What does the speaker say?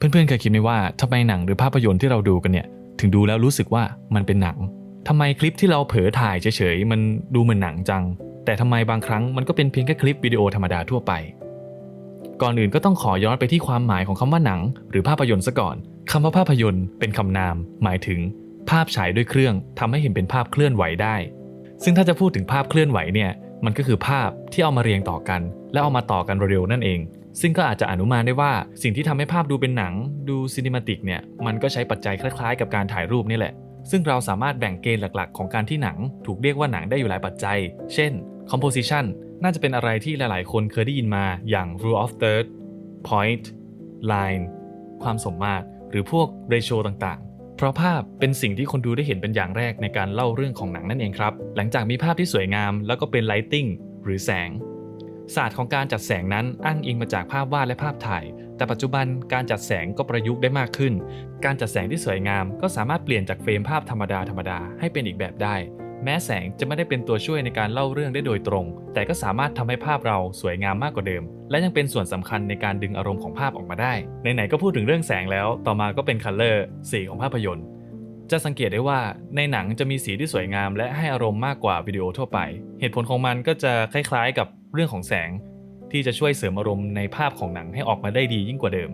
เพื่อนๆเคยคิดไหมว่าทำไมหนังหรือภาพยนตร์ที่เราดูกันเนี่ย ถึงดูแล้วรู้สึกว่ามันเป็นหนังทำไมคลิปที่เราเผลอถ่ายเฉยๆมันดูเหมือนหนังจัง แต่ทำไมบางครั้งมันก็เป็นเพียงแค่คลิปวิดีโอธรรมดาทั่วไป ก่อนอื่นก็ต้องขอย้อนไปที่ความหมายของคำว่าหนัง หรือภาพยนตร์ซะก่อนคำว่าภาพยนตร์เป็นคำนาม หมายถึง ภาพฉายด้วยเครื่องทำให้เห็นเป็นภาพเคลื่อนไหวได้ ซึ่งถ้าจะพูดถึงภาพเคลื่อนไหวเนี่ย มันก็คือภาพที่เอามาเรียงต่อกัน แล้วเอามาต่อกันเร็วๆนั่นเอง ซึ่งก็อาจจะอนุมานได้ว่าสิ่งที่ทำให้ภาพดูเป็นหนังดูซีนิมาติกเนี่ยมันก็ใช้ปัจจัยคล้ายๆ กับการถ่ายรูปนี่แหละ ซึ่งเราสามารถแบ่งเกณฑ์หลักๆ ของการที่หนัง ถูกเรียกว่าหนังได้อยู่หลายปัจจัย เช่น composition น่าจะเป็นอะไรที่หลายๆ คนเคยได้ยินมาอย่าง rule of third point line ความสมมาตรหรือพวก ratio ต่างๆ เพราะภาพเป็นสิ่งที่คนดูได้เห็นเป็นอย่างแรกในการเล่าเรื่องของหนังนั่นเองครับ หลังจากมีภาพที่สวยงาม แล้วก็เป็นไลติงหรือแสง ศาสตร์ของการจัดแสงนั้นอ้างอิงมาจากภาพวาดและภาพถ่าย แต่ปัจจุบันการจัดแสงก็ประยุกต์ได้มากขึ้น การจัดแสงที่สวยงาม ก็สามารถเปลี่ยนจากเฟรมภาพธรรมดาธรรมดาให้เป็นอีกแบบได้ แม้แสงจะไม่ได้เป็นตัวช่วยในการเล่าเรื่องได้โดยตรง แต่ก็สามารถทำให้ภาพเราสวยงามมากกว่าเดิม และยังเป็นส่วนสำคัญในการดึงอารมณ์ของภาพออกมาได้ไหนๆก็พูดถึงเรื่องแสงแล้ว ต่อมาก็เป็นคัลเลอร์สีของภาพยนตร์ จะสังเกตได้ว่าในหนังจะมีสีที่สวยงาม และให้อารมณ์มากกว่าวิดีโอทั่วไป เหตุผลของมันก็จะคล้ายๆ กับเรื่องของแสง ที่จะช่วยเสริมอารมณ์ในภาพของหนังให้ออกมาได้ดียิ่งกว่าเดิม